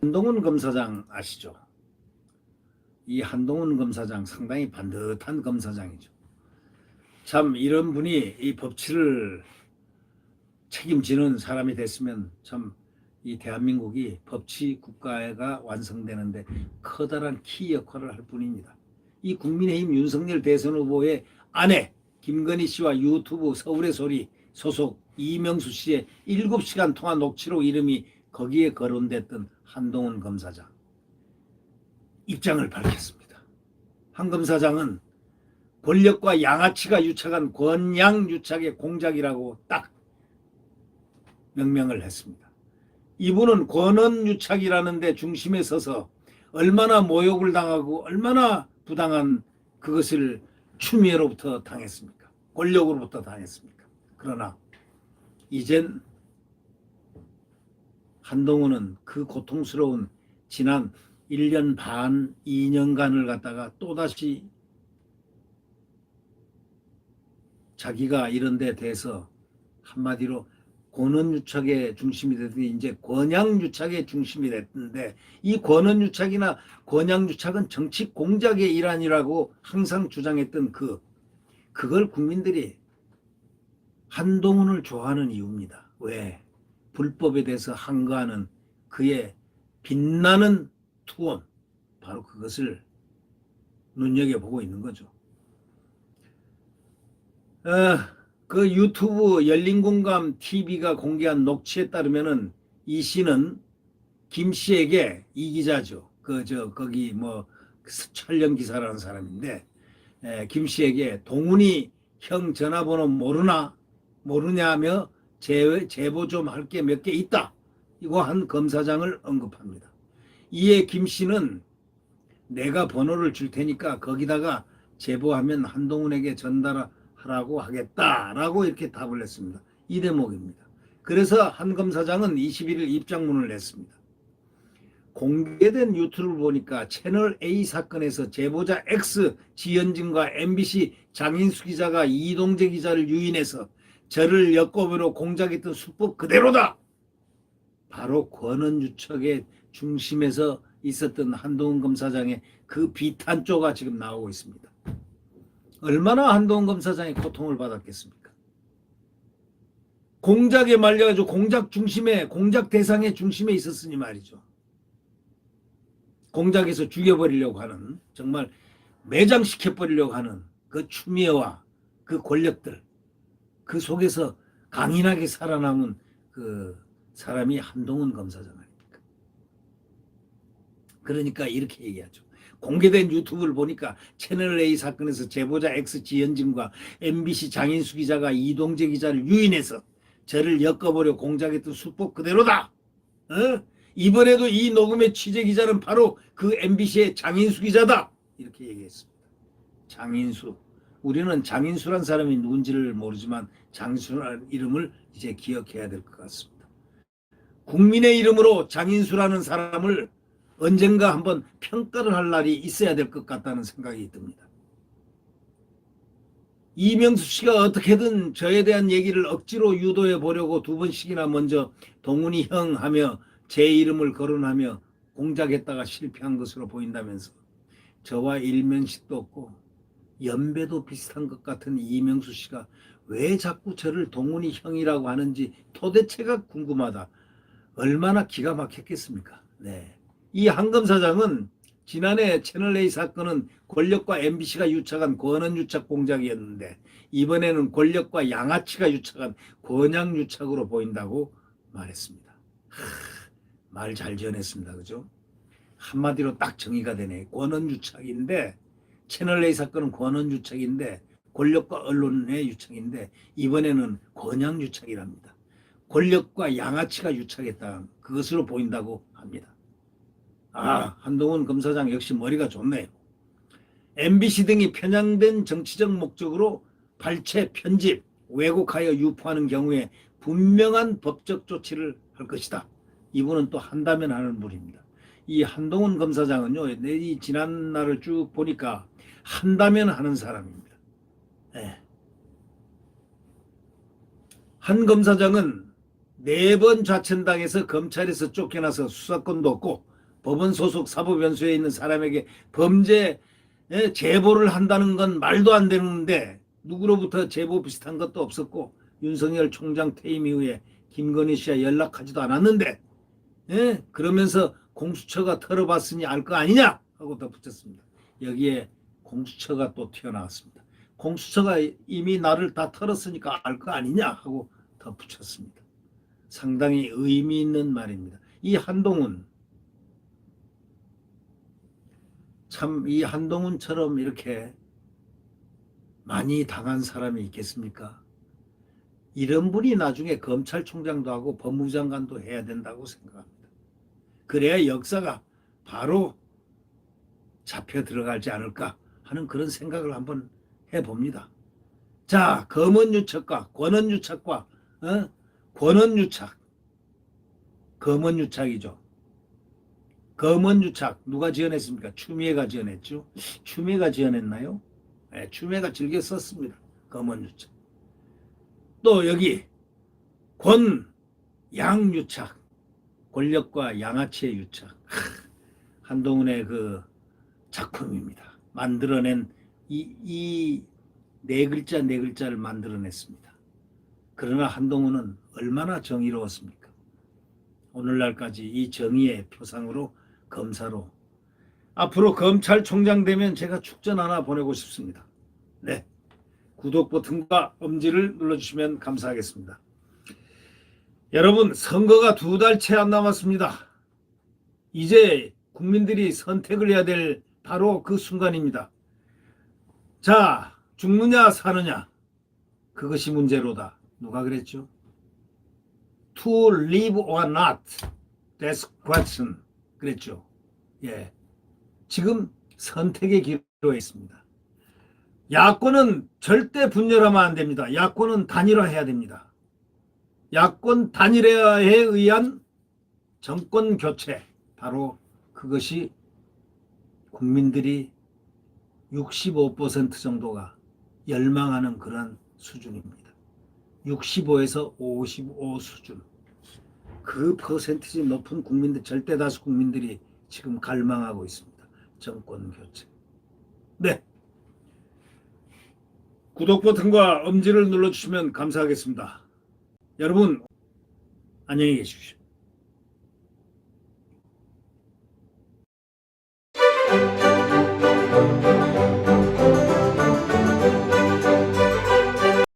한동훈 검사장 아시죠? 이 한동훈 검사장 상당히 반듯한 검사장이죠. 참 이런 분이 이 법치를 책임지는 사람이 됐으면 참 이 대한민국이 법치 국가가 완성되는데 커다란 키 역할을 할 뿐입니다. 이 국민의힘 윤석열 대선 후보의 아내 김건희 씨와 유튜브 서울의 소리 소속 이명수 씨의 7시간 통화 녹취록 이름이 거기에 거론됐던 한동훈 검사장 입장을 밝혔습니다. 한 검사장은 권력과 양아치가 유착한 권양 유착의 공작이라고 딱 명명을 했습니다. 이분은 권원 유착이라는 데 중심에 서서 얼마나 모욕을 당하고 얼마나 부당한 그것을 추미애로부터 당했습니까? 권력으로부터 당했습니까? 그러나 이젠 한동훈은 그 고통스러운 지난 1년 반, 2년간을 갖다가 또다시 자기가 이런 데 대해서 한마디로 권원유착의 중심이 됐더니 이제 권양유착의 중심이 됐는데 이 권원유착이나 권양유착은 정치 공작의 일환이라고 항상 주장했던 그 그걸 국민들이 한동훈을 좋아하는 이유입니다. 왜? 불법에 대해서 항거하는 그의 빛나는 투혼 바로 그것을 눈여겨보고 있는 거죠. 어, 그 유튜브 열린공감 TV가 공개한 녹취에 따르면은 이 씨는 김 씨에게 이 기자죠. 그 저 거기 뭐 촬영 기사라는 사람인데 에, 김 씨에게 동훈이 형 전화번호 모르나 모르냐며 제, 제보 좀 할 게 몇 개 있다. 이거 한 검사장을 언급합니다. 이에 김 씨는 내가 번호를 줄 테니까 거기다가 제보하면 한동훈에게 전달 하라고 하겠다라고 이렇게 답을 했습니다. 이 대목입니다. 그래서 한 검사장은 21일 입장문을 냈습니다. 공개된 유튜브를 보니까 채널 A 사건에서 제보자 X 지현진과 MBC 장인수 기자가 이동재 기자를 유인해서 저를 엮어으로 공작했던 수법 그대로다. 바로 권은유척의 중심에서 있었던 한동훈 검사장의 그 비탄조가 지금 나오고 있습니다. 얼마나 한동훈 검사장이 고통을 받았겠습니까? 공작에 말려가지고 공작 중심에 공작 대상의 중심에 있었으니 말이죠. 공작에서 죽여버리려고 하는 정말 매장시켜버리려고 하는 그 추미애와 그 권력들 그 속에서 강인하게 살아남은 그 사람이 한동훈 검사장 아닙니까? 그러니까 이렇게 얘기하죠. 공개된 유튜브를 보니까 채널 A 사건에서 제보자 X 지현진과 MBC 장인수 기자가 이동재 기자를 유인해서 저를 엮어보려 공작했던 수법 그대로다. 어? 이번에도 이 녹음의 취재 기자는 바로 그 MBC의 장인수 기자다. 이렇게 얘기했습니다. 장인수. 우리는 장인수란 사람이 누군지를 모르지만 장인수라는 이름을 이제 기억해야 될 것 같습니다. 국민의 이름으로 장인수라는 사람을 언젠가 한번 평가를 할 날이 있어야 될 것 같다는 생각이 듭니다. 이명수 씨가 어떻게든 저에 대한 얘기를 억지로 유도해 보려고 두 번씩이나 먼저 동훈이 형 하며 제 이름을 거론하며 공작했다가 실패한 것으로 보인다면서 저와 일면식도 없고 연배도 비슷한 것 같은 이명수 씨가 왜 자꾸 저를 동훈이 형이라고 하는지 도대체가 궁금하다. 얼마나 기가 막혔겠습니까? 네. 이 한검 사장은 지난해 채널A 사건은 권력과 MBC가 유착한 권한 유착 공작이었는데 이번에는 권력과 양아치가 유착한 권양 유착으로 보인다고 말했습니다. 말 잘 지어냈습니다. 그죠? 한마디로 딱 정의가 되네. 권한 유착인데 채널A 사건은 권한 유착인데 권력과 언론의 유착인데 이번에는 권양 유착이랍니다. 권력과 양아치가 유착했다. 그것으로 보인다고 합니다. 아, 한동훈 검사장 역시 머리가 좋네요. MBC 등이 편향된 정치적 목적으로 발췌, 편집, 왜곡하여 유포하는 경우에 분명한 법적 조치를 할 것이다. 이분은 또 한다면 하는 분입니다. 이 한동훈 검사장은요, 이 지난 날을 쭉 보니까 한다면 하는 사람입니다. 네. 한 검사장은 네 번 좌천당해서 검찰에서 쫓겨나서 수사권도 없고 법원 소속 사법연수에 있는 사람에게 범죄 에 제보를 한다는 건 말도 안 되는데 누구로부터 제보 비슷한 것도 없었고 윤석열 총장 퇴임 이후에 김건희 씨와 연락하지도 않았는데 예? 그러면서 공수처가 털어봤으니 알 거 아니냐 하고 덧붙였습니다. 여기에 공수처가 또 튀어나왔습니다. 공수처가 이미 나를 다 털었으니까 알 거 아니냐 하고 덧붙였습니다. 상당히 의미 있는 말입니다. 이 한동훈 참 이 한동훈처럼 이렇게 많이 당한 사람이 있겠습니까? 이런 분이 나중에 검찰총장도 하고 법무장관도 해야 된다고 생각합니다. 그래야 역사가 바로 잡혀 들어가지 않을까 하는 그런 생각을 한번 해봅니다. 자, 검언유착과 권언유착과 어? 권언유착, 검언유착이죠. 검언유착 누가 지어냈습니까? 추미애가 지어냈죠. 추미애가 지어냈나요? 네, 추미애가 즐겨 썼습니다. 검언유착. 또 여기 권 양유착 권력과 양아치의 유착 하, 한동훈의 그 작품입니다. 만들어낸 이 네 글자 네 글자를 만들어냈습니다. 그러나 한동훈은 얼마나 정의로웠습니까? 오늘날까지 이 정의의 표상으로 검사로 앞으로 검찰총장 되면 제가 축전 하나 보내고 싶습니다. 네. 구독 버튼과 엄지를 눌러주시면 감사하겠습니다. 여러분, 선거가 두 달 채 안 남았습니다. 이제 국민들이 선택을 해야 될 바로 그 순간입니다. 자, 죽느냐, 사느냐. 그것이 문제로다. 누가 그랬죠? To live or not. That's question. 그랬죠. 예. 지금 선택의 기로에 있습니다. 야권은 절대 분열하면 안 됩니다. 야권은 단일화해야 됩니다. 야권 단일화에 의한 정권 교체 바로 그것이 국민들이 65% 정도가 열망하는 그런 수준입니다. 65에서 55 수준. 그 퍼센티지 높은 국민들 절대 다수 국민들이 지금 갈망하고 있습니다. 정권 교체. 네. 구독 버튼과 엄지를 눌러주시면 감사하겠습니다. 여러분, 안녕히 계십시오.